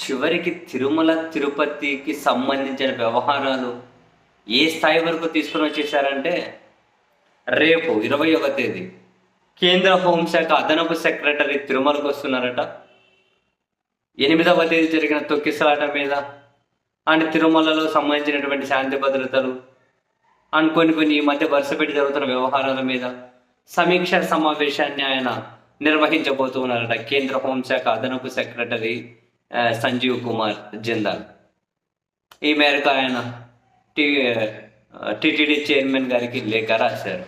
చివరికి తిరుమల తిరుపతికి సంబంధించిన వ్యవహారాలు ఏ స్థాయి వరకు తీసుకుని వచ్చేసారంటే రేపు ఇరవై ఒక తేదీ కేంద్ర హోంశాఖ అదనపు సెక్రటరీ తిరుమలకు వస్తున్నారట. ఎనిమిదవ తేదీ జరిగిన తొక్కిసలాట మీద అండ్ తిరుమలలో సంబంధించినటువంటి శాంతి భద్రతలు అండ్ కొన్ని కొన్ని ఈ మధ్య వరుస పెట్టి జరుగుతున్న వ్యవహారాల మీద సమీక్ష సమావేశాన్ని ఆయన నిర్వహించబోతున్నారట కేంద్ర హోంశాఖ అదనపు సెక్రటరీ సంజీవ్ కుమార్ జిందాల్. ఈ మేరకు ఆయన టీ టీటీడీ చైర్మన్ గారికి లేఖ రాశారు.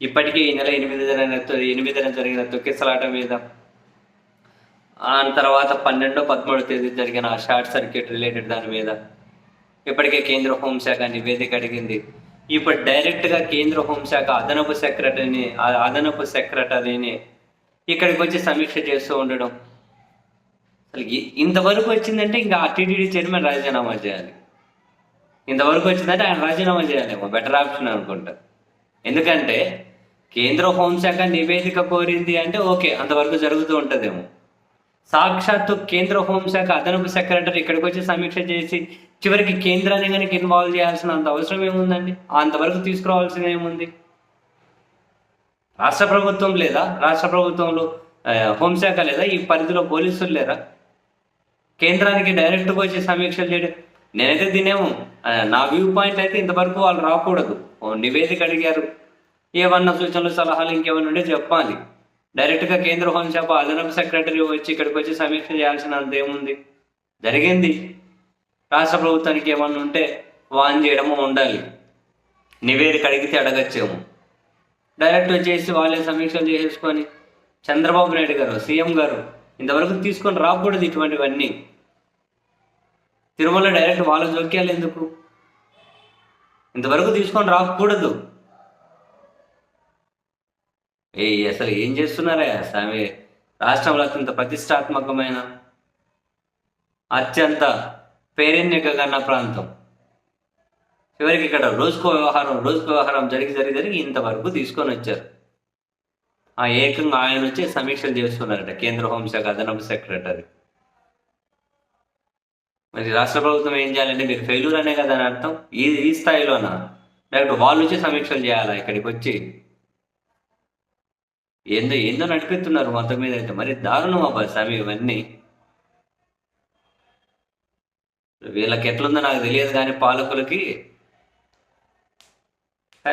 ఇప్పటికే ఈ నెల ఎనిమిది ఎనిమిదిన జరిగిన తొక్కిసలాట మీద ఆ తర్వాత పన్నెండో పదమూడో తేదీ జరిగిన షార్ట్ సర్క్యూట్ రిలేటెడ్ దాని మీద ఇప్పటికే కేంద్ర హోంశాఖ నివేదిక అడిగింది. ఇప్పుడు డైరెక్ట్గా కేంద్ర హోంశాఖ అదనపు సెక్రటరీని అదనపు సెక్రటరీని ఇక్కడికి వచ్చి సమీక్ష చేస్తూ ఉండడం అసలు ఇంతవరకు వచ్చిందంటే ఇంకా టీటీడీ చైర్మన్ రాజీనామా చేయాలి. ఇంతవరకు వచ్చిందంటే ఆయన రాజీనామా చేయాలేమో బెటర్ ఆప్షన్ అనుకుంటా. ఎందుకంటే కేంద్ర హోంశాఖ నివేదిక కోరింది అంటే ఓకే అంతవరకు జరుగుతూ ఉంటుందేమో. సాక్షాత్తు కేంద్ర హోంశాఖ అదనపు సెక్రటరీ ఇక్కడికి వచ్చి సమీక్ష చేసి చివరికి కేంద్రాన్ని కనుక ఇన్వాల్వ్ చేయాల్సిన అంత అవసరం ఏముందండి? అంతవరకు తీసుకురావాల్సిన ఏముంది? రాష్ట్ర ప్రభుత్వం లేదా? రాష్ట్ర ప్రభుత్వంలో హోంశాఖ లేదా? ఈ పరిధిలో పోలీసులు లేరా? కేంద్రానికి డైరెక్ట్గా వచ్చి సమీక్షలు చేయడం. నేనైతే తినేము నా వ్యూ పాయింట్ అయితే ఇంతవరకు వాళ్ళు రాకూడదు. ఓ నివేదిక అడిగారు. ఏమన్నా సూచనలు సలహాలు ఇంకేమైనా ఉంటే చెప్పాలి. డైరెక్ట్గా కేంద్ర హోంశాఖ అదనపు సెక్రటరీ వచ్చి ఇక్కడికి వచ్చి సమీక్ష చేయాల్సినంత ఏముంది? జరిగింది. రాష్ట్ర ప్రభుత్వానికి ఏమన్నా ఉంటే వాన్ చేయడము ఉండాలి. నివేదిక అడిగితే అడగచ్చేమో. డైరెక్ట్ వచ్చేసి వాళ్ళే సమీక్షలు చేసేసుకొని చంద్రబాబు నాయుడు గారు సీఎం గారు ఇంతవరకు తీసుకొని రాకూడదు ఇటువంటివన్నీ. తిరుమల డైరెక్ట్ వాళ్ళ జోక్యాలు ఎందుకు? ఇంతవరకు తీసుకొని రాకూడదు. ఏ అసలు ఏం చేస్తున్నారా స్వామి? రాష్ట్రంలో అత్యంత ప్రతిష్టాత్మకమైన అత్యంత పేరెన్నికగన్న ప్రాంతం. చివరికి ఇక్కడ రోజుకో వ్యవహారం రోజుకో వ్యవహారం జరిగి జరిగి జరిగి ఇంతవరకు తీసుకొని వచ్చారు. ఆ ఏకంగా ఆయన వచ్చి సమీక్షలు చేస్తున్నారట కేంద్ర హోంశాఖ అదనపు సెక్రటరీ. మరి రాష్ట్ర ప్రభుత్వం ఏం చేయాలంటే మీరు ఫెయిల్యూర్ అనే కదా అని అర్థం. ఈ ఈ స్థాయిలోనా డైరెక్ట్ వాళ్ళు వచ్చి సమీక్షలు చేయాలా ఇక్కడికి వచ్చి? ఏందో ఏందో నడిపిస్తున్నారు మొత్తం మీద అయితే. మరి దారుణం అబ్బా స్వామి ఇవన్నీ. వీళ్ళకి ఎట్లుందో నాకు తెలియదు కానీ పాలకులకి హే,